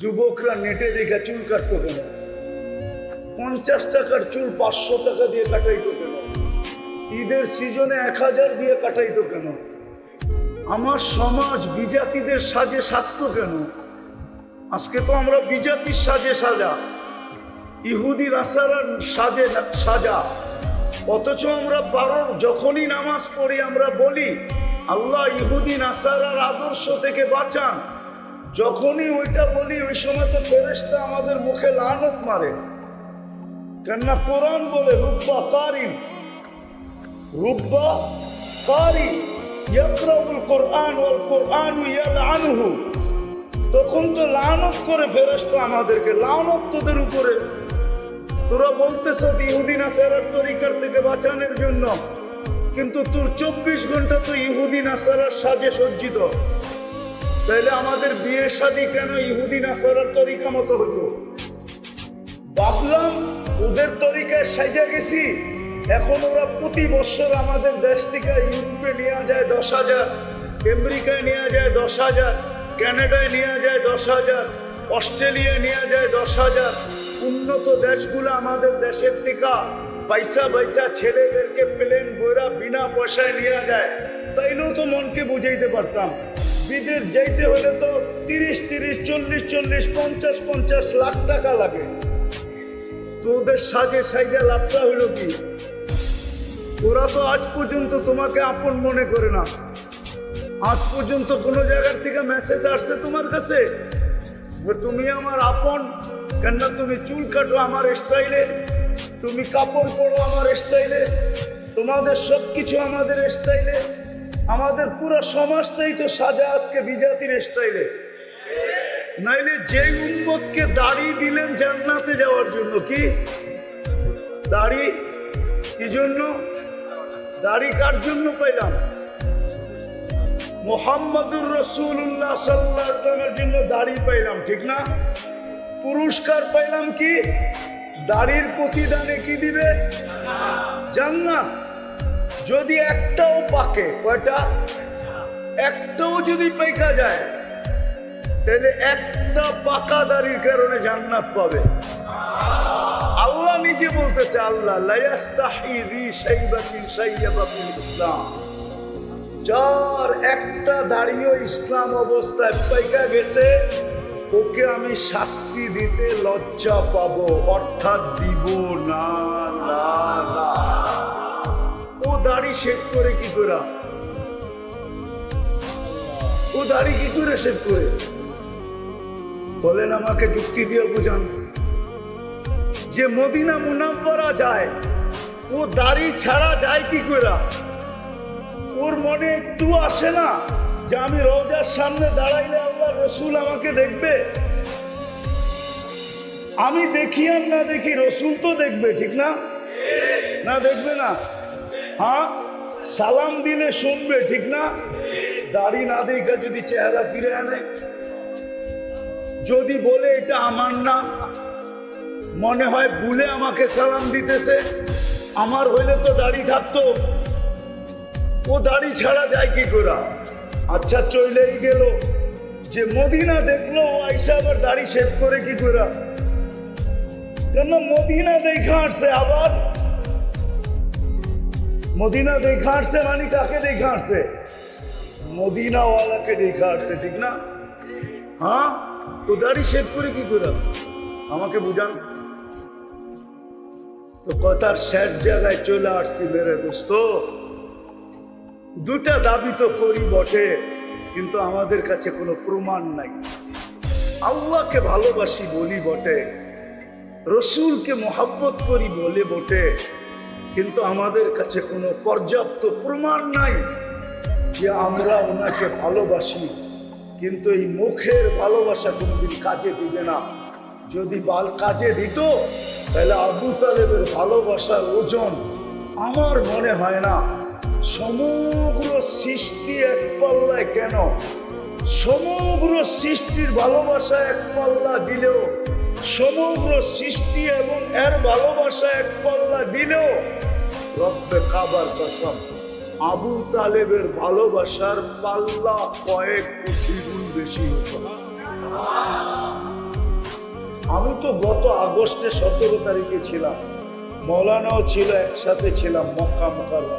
যুবকরা নেটে দেখে চুল কাটতো কেন পঞ্চাশ টাকার চুল পাঁচশো টাকা দিয়ে কাটাইতো কেন? ঈদের সিজনে এক হাজার দিয়ে কাটাইতো কেন? আমার সমাজ বিজাতিদের সাজে সাজতো কেন? আজকে তো আমরা বিজাতির সাজে সাজা। ইহুদি রাসারার সাজে সাজা। অথচ আমরা বারো যখনই নামাজ পড়ি, আমরা বলি, আল্লাহ ইহুদি নাসারার আদর্শ থেকে বাঁচান। যখনই ওইটা বলি, ওই সময় তো ফেরেশতা আমাদের মুখে লানত মারে। কেননা কোরআন বলে, রুব্বা কারি রুব্বা কারি কোরআন ওয়াল কোরআন ইয়ালআনহু তখন তো লানত করে ফেরেশতা আমাদেরকে, লানত তোদের উপরে। তোরা বলতেছ ইহুদি নাসারার তরিকার থেকে বাঁচানোর জন্য, কিন্তু তোর চব্বিশ ঘণ্টা তো ইহুদি নাসারার সাজে সজ্জিত। তাইলে আমাদের বিয়ে শাদী কেন ইহুদি নাসারার তরিকা মতো হইল ভাবলাম ওদের তরিকায় সাজা গেছি। এখন ওরা প্রতি বছর আমাদের দেশ থেকে ইউরোপে নেওয়া যায় দশ হাজার, আমেরিকায় নেওয়া যায় দশ হাজার, কানাডায় নেওয়া যায় দশ হাজার, অস্ট্রেলিয়ায় নেওয়া যায় দশ হাজার। উন্নত দেশগুলো আমাদের দেশের থেকে পয়সা পয়সা ছেলেদেরকে প্লেন বইরা বিনা পয়সায় নেওয়া যায়। তাইলেও তো মনকে বুঝাইতে পারতাম। বিদেশ যাইতে হলে তো তিরিশ তিরিশ, চল্লিশ চল্লিশ, পঞ্চাশ পঞ্চাশ লাখ টাকা লাগে। তো ওদের সাজে সাইজে লাভটা হইল কি? ওরা তো আজ পর্যন্ত তোমাকে আপন মনে করে না। আজ পর্যন্ত কোনো জায়গার থেকে মেসেজ আসছে তোমার কাছে? তুমি আমার আপন, কেননা তুমি চুল কাটো আমার স্টাইলে তুমি কাপড় পরো আমার স্টাইলে তোমাদের সব কিছু আমাদের স্টাইলে আমাদের পুরো সমাজটাই তো সাজা আজকে বিজাতির স্টাইলে নাইলে যে উম্মতকে দাড়ি দিলেন জান্নাতে যাওয়ার জন্য কি? দাড়ি? কি জন্য? দাড়ি কার জন্য পাইলাম? মোহাম্মদুর রসুল্লাহ সাল্লাহ ইসলামের জন্য দাড়ি পাইলাম, ঠিক না? পুরস্কার পাইলাম কি? দাড়ির প্রতিদানে কি দিবে? জান্নাত। যদি একটাও পাকে, কয়টা? একটাও যদি পেকা যায়, তাহলে একটা পাকা দাড়ির কারণে জান্নাত পাবে। আল্লাহ নিজে বলতেছে, আল্লাহ ইসলাম। যার একটা দাঁড়িয়ে ইসলাম অবস্থায় পাইকা গেছে, ওকে আমি শাস্তি দিতে লজ্জা পাবো, অর্থাৎ দিব না না না। দাড়ি শেখ করে কি করে? ও দাড়ি কি করে শেখ করে? বলেন আমাকে যুক্তি দিয়ে বুঝান। যে মদিনা মুনাফরা যায়, ও দাড়ি ছাড়া যায় কি করে? ওর মনে একটু আসে না যে আমি রোজার সামনে দাঁড়াইলে আল্লাহ রসুল আমাকে দেখবে? আমি দেখি আর না দেখি, রসুল তো দেখবে, ঠিক না? না দেখবে না? হ্যাঁ সালাম দিলে শুনবে, ঠিক না? দাড়ি না দেখা যদি চেহারা ফিরে আনে। যদি বলে এটা আমার না, মনে হয় ভুলে আমাকে সালাম দিতেছে, আমার হইলে তো দাড়ি থাকতো। ও দাড়ি ছাড়া যায় কি করে? আচ্ছা চলেই গেল। যে মদিনা দেখল আইসা আবার দাড়ি শেভ করে কি করে? কেন মদিনা দেখা আসছে আবার? মদিনা দেখা আসছে মানে কাকে দেখা আসছে? মদিনাওয়ালাকে দেখা আসছে, ঠিক না? হ্যাঁ? তো দাড়ি শেভ করে কি করে আমাকে বুঝান। তো কথার শেষ জায়গায় চলে আসছি মেরে দোস্ত। দুটা দাবি তো করি বটে, কিন্তু আমাদের কাছে কোনো প্রমাণ নাই। আল্লাহকে ভালোবাসি বলি বটে, রসুলকে মহাব্বত করি বলে বটে। কিন্তু আমাদের কাছে কোনো পর্যাপ্ত প্রমাণ নাই যে আমরা ওনাকে ভালোবাসি। কিন্তু এই মুখের ভালোবাসা কোনোদিন কাজে দিবে না। যদি বাল কাজে দিত, তাহলে আবু তালেবের ভালোবাসার ওজন আমার মনে হয় না। সমগ্র সৃষ্টি এক পাল্লায় কেন? সমগ্র সৃষ্টির ভালোবাসা এক পাল্লা দিলেও সমগ্র সৃষ্টি এবং এর ভালোবাসা এক পাল্লা দিলেও রব্বে কাবার কসম, আবু তালেবের ভালোবাসার পাল্লা কয়েক কোটি গুণ বেশি হতো। আমি তো গত আগস্টে সতেরো তারিখে ছিলাম। মৌলানাও ছিল, একসাথে ছিলাম মক্কা মোকাররমা।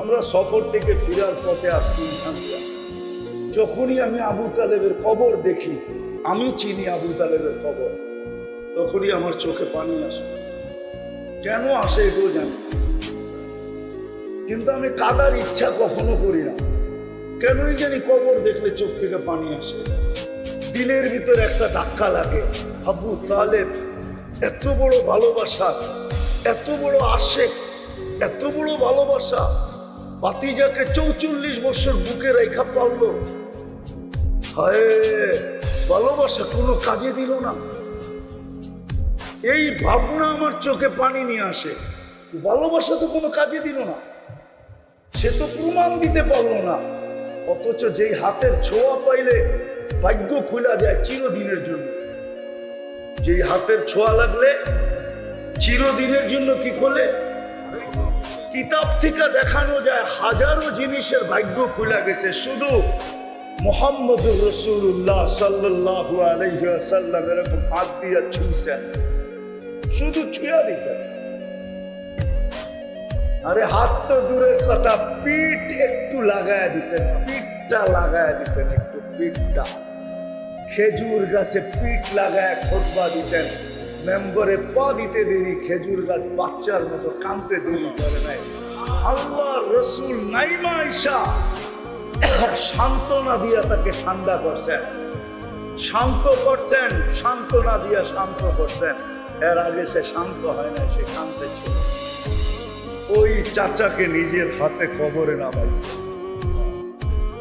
আমরা সফর থেকে ফেরার পথে আসছি। যখনই আমি আবু তালেবের কবর দেখি, আমি চিনি আবু তালেবের কবর, তখনই আমার চোখে পানি আসে। কেন আসে এগুলো জানি কিন্তু আমি কাদার ইচ্ছা কখনো করি না। কেনই জানি কবর দেখলে চোখ থেকে পানি আসে। দিলের ভিতরে একটা ধাক্কা লাগে। আবু তালেব এত বড় ভালোবাসা, এত বড় আশেক, এত বড় ভালোবাসা। বাতিজাকে চৌচল্লিশ বছর বুকে রেখা পারল হায় ভালোবাসা কোনো কাজে দিল না। এই ভাবনা আমার চোখে পানি নিয়ে আসে। ভালোবাসা তো কোনো কাজে দিল না। সে তো প্রমাণ দিতে পারল না। অথচ যেই হাতের ছোঁয়া পাইলে ভাগ্য খোলা যায় চিরদিনের জন্য। যেই হাতের ছোঁয়া লাগলে চিরদিনের জন্য কি খোলে কিতাব থেকে দেখানো যায় হাজারো জিনিসের ভাগ্য খুলে গেছে। শুধু মোহাম্মদ রসুল্লাহ সাল্লাহ আলহ্লাম এরকম হাত দিয়ে ছুঁছেন শুধু ছুঁয়া দিছেন আরে হাত তো দূরের কথা, পিঠ একটু লাগায় দিছেন পিঠটা লাগায় দিছেন একটু পিঠটা। খেজুর গাছে পিঠ লাগায় খোটবা দিতেন। মেম্বরে পা দিতে দেরি, খেজুর গাছ বাচ্চার মতো কাঁদতে দেরি করে নাই। আল্লাহ রসুল নাইমা ঈশা সান্ত্বনা দিয়া তাকে ঠান্ডা করছেন। শান্ত করছেন, সান্ত্বনা দিয়া শান্ত করছেন। এর আগে সে শান্ত হয় না সে কাঁদতে ছিল। ওই চাচাকে নিজের হাতে কবরে নামাইছে।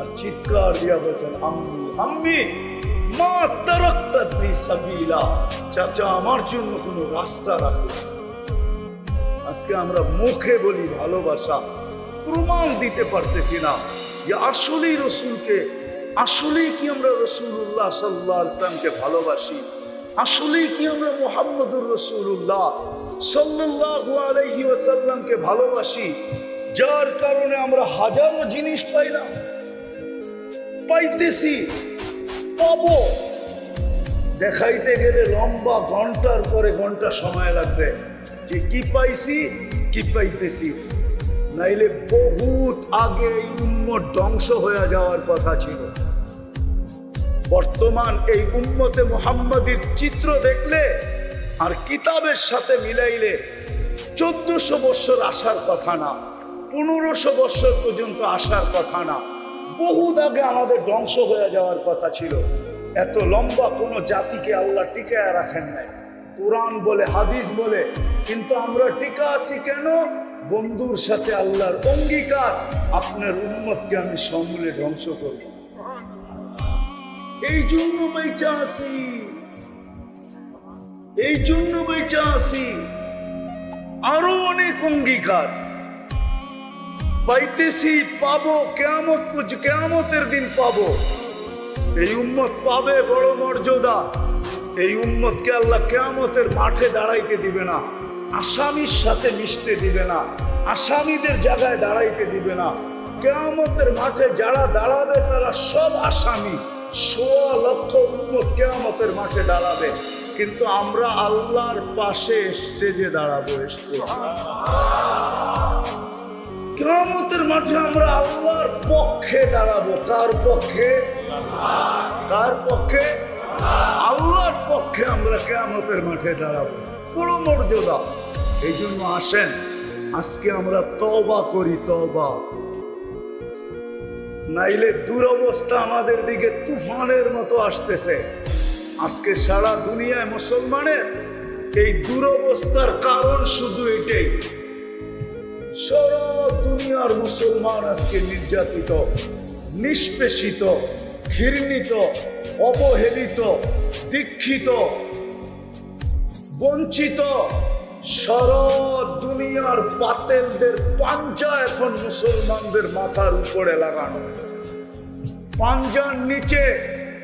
আর চিৎকার দিয়া বলছেন, আম্মি আম্মি চাচা, আমার জন্য কোনো রাস্তা রাখো আজকে আমরা মুখে বলি ভালোবাসা, প্রমাণ দিতে পারতেছি না। যে আসলেই রসুলকে, আসলেই কি আমরা রসুল্লাহ সাল্লাহ ইসলামকে ভালোবাসি? আসলেই কি আমরা মোহাম্মদুর রসুল্লাহ ওয়াসাল্লামকে ভালোবাসি? যার কারণে আমরা হাজারো জিনিস পাইলাম। পাইতেছি, পাবো। দেখাইতে গেলে লম্বা ঘণ্টার পরে ঘণ্টা সময় লাগবে যে কি পাইছি, কি পাইতেছি। নাইলে বহুত আগে এই উম্মত ধ্বংস হয়ে যাওয়ার কথা ছিল। বর্তমান এই উম্মতে মোহাম্মদীর চিত্র দেখলে আর কিতাবের সাথে মিলাইলে চোদ্দশো বৎসর আসার কথা না, পনেরোশো বৎসর পর্যন্ত আসার কথা না, বহুত আগে আমাদের ধ্বংস হয়ে যাওয়ার কথা ছিল। এত লম্বা কোনো জাতিকে আল্লাহ টিকায় রাখেন নাই। কোরআন বলে, হাদিস বলে, কিন্তু আমরা টিকা আছি কেন? বন্ধুর সাথে আল্লাহর অঙ্গীকার আপনার উন্মতকে আমি সমূলে ধ্বংস করব। এই জন্য বেচা আছি। এই জন্য বেচা আছি। আরও অনেক অঙ্গীকার। পাইতেছি, পাবো কেমত কেমতের দিন পাবো। এই উম্মত পাবে বড় মর্যাদা। এই উম্মতকে আল্লাহ কেয়ামতের মাঠে দাঁড়াইতে দিবে না। আসামির সাথে মিশতে দিবে না, আসামিদের জায়গায় দাঁড়াইতে দিবে না। কেয়ামতের মাঠে যারা দাঁড়াবে, তারা সব আসামি। সোয়া লক্ষ উম্মত কেয়ামতের মাঠে দাঁড়াবে। কিন্তু আমরা আল্লাহর পাশে স্টেজে দাঁড়াবো কেয়ামতের মাঠে আমরা আল্লাহর পক্ষে দাঁড়াবো। কার পক্ষে? কার পক্ষে? আল্লাহর পক্ষে আমরা কেয়ামতের মাঠে দাঁড়াবো। বড় মর্যাদা এই জন্য আসেন। আজকে আমরা তবা করি তবা নাইলে দুরবস্থা আমাদের দিকে তুফানের মতো আসতেছে। আজকে সারা দুনিয়ায় মুসলমানের এই দুরবস্থার কারণ শুধু এটাই। সারা দুনিয়ার মুসলমান আজকে নির্যাতিত, নিষ্পেষিত, ঘৃণিত, অবহেলিত, দীক্ষিত বঞ্চিত সারা দুনিয়ার পাতেলদের পাঞ্জা এখন মুসলমানদের মাথার উপরে লাগানো। পাঞ্জার নিচে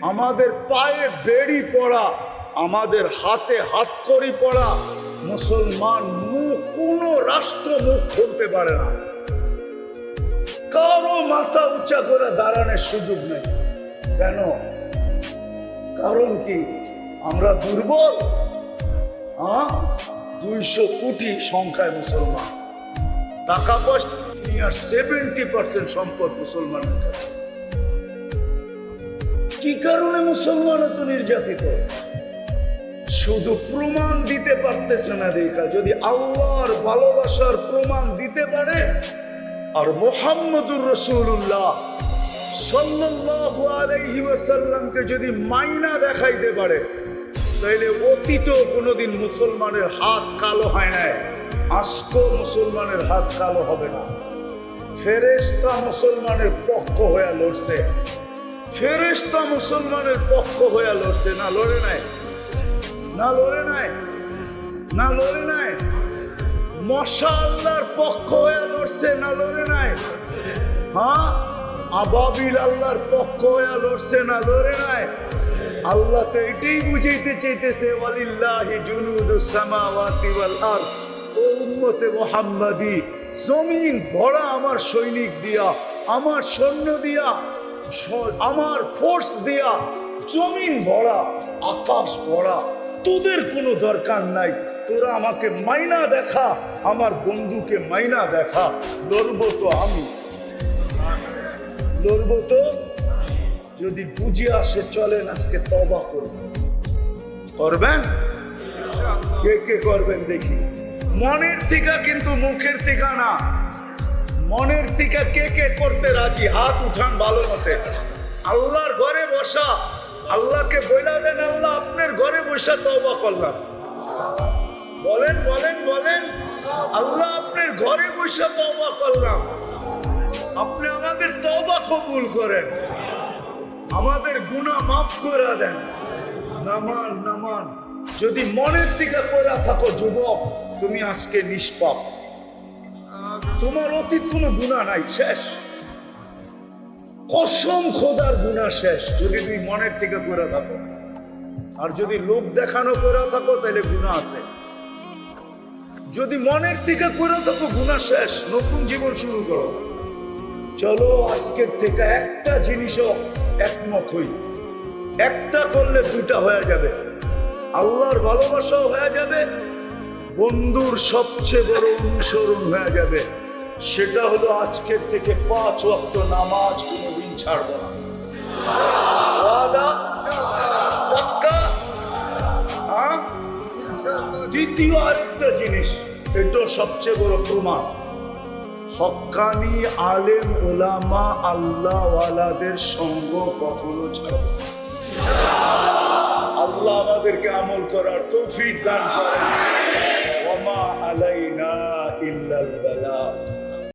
আমাদের পায়ে বেড়ি পড়া, আমাদের হাতে হাতকড়ি পড়া মুসলমান মুখ কোনো রাষ্ট্র মুখ খুলতে পারে না। কারও মাথা উঁচা করে দাঁড়ানোর সুযোগ নেই। কেন? কারণ কি? আমরা দুর্বল। দুইশো কোটি সংখ্যায় মুসলমান। টাকা পয়সা দুনিয়ার সেভেন্টি পার্সেন্ট সম্পদ মুসলমানের কাছে। কি কারণে মুসলমান এত নির্যাতিত? শুধু প্রমাণ দিতে পারতেছে না দেখা, যদি আল্লাহর ভালোবাসার প্রমাণ দিতে পারে, আর মোহাম্মদুর রসুল্লাহ সাল্লাল্লাহু আলাইহি ওয়াসাল্লামকে যদি মাইনা দেখাইতে পারে তাইলে অতীত কোনোদিন মুসলমানের হাত কালো হয় নাই। আজকো মুসলমানের হাত কালো হবে না। ফেরেশতা মুসলমানের পক্ষ হয়ে লড়ছে। ফেরেশতা মুসলমানের পক্ষ হয়ে লড়ছে। না লড়ে নাই। না লড়ে নাই। না লড়ে নাই। মশা আল্লাহর পক্ষ হয়ে লড়ছে। না লড়ে নাই। হ্যাঁ? আবাবিল আল্লাহর পক্ষ হয়ে লড়ছে। না লড়ে নাই। আল্লাহ তো এটাই বুঝাইতে চাইতেছে, ওয়ালিল্লাহি জুনুদুস সামাওয়াতি ওয়াল আরদ। ও উম্মতে মুহাম্মাদি, জমিন ভরা আমার সৈনিক দিয়া, আমার সৈন্য দিয়া আমার ফোর্স দিয়া, জমিন ভরা, আকাশ ভরা, তোদের কোনো দরকার নাই। তোরা আমাকে মাইনা দেখা, আমার বন্ধুকে মাইনা দেখা। লড়বো তো আমি। লড়বো তো যদি বুঝে আসে চলেন আজকে তবা করব। করবেন? কে কে করবেন দেখি। মনের টিকা কিন্তু মুখের টিকা না। মনের টিকা কে কে করতে রাজি? হাত উঠান ভালো মতে। আল্লাহর ঘরে বসা, আল্লাহকে বইলা দেন, আল্লাহ আপনার ঘরে বসা তবা করলাম। বলেন বলেন বলেন, আল্লাহ আপনার ঘরে বসে তবা করলাম। আপনি আমাদের তবা কবুল করেন। আমাদের গুনাহ মাফ করে দেন। নামান নামান। যদি মনের দিকে করে থাকো, যুবক, তুমি আজকে নিষ্পাপ। তোমার অতীত কোনো গুণা নাই, শেষ। কসম খোদার গুণা শেষ, যদি তুমি মনের থেকে করে থাকো। আর যদি লোক দেখানো করে থাকো, তাহলে গুণা আছে। যদি মনের থেকে করে থাকো গুণা শেষ। নতুন জীবন শুরু করো। চলো আজকের থেকে একটা জিনিসও একমত হই। একটা করলে দুটা হয়ে যাবে। আল্লাহর ভালোবাসাও হয়ে যাবে। বন্ধুর সবচেয়ে বড় অনুসরণ হয়ে যাবে। সেটা হলো আজকের থেকে পাঁচ ওয়াক্ত নামাজ কোনোদিন ছাড়ব না? দ্বিতীয় আরেকটা জিনিস এটা সবচেয়ে বড় প্রমাণ। হক্কানি আলেম ওলামা আল্লাহওয়ালাদের সঙ্গ কখনো ছাড়ব। আল্লাহ আমাদেরকে আমল করার তৌফিক দান করেন ওমা আলাইনা ইল্লাল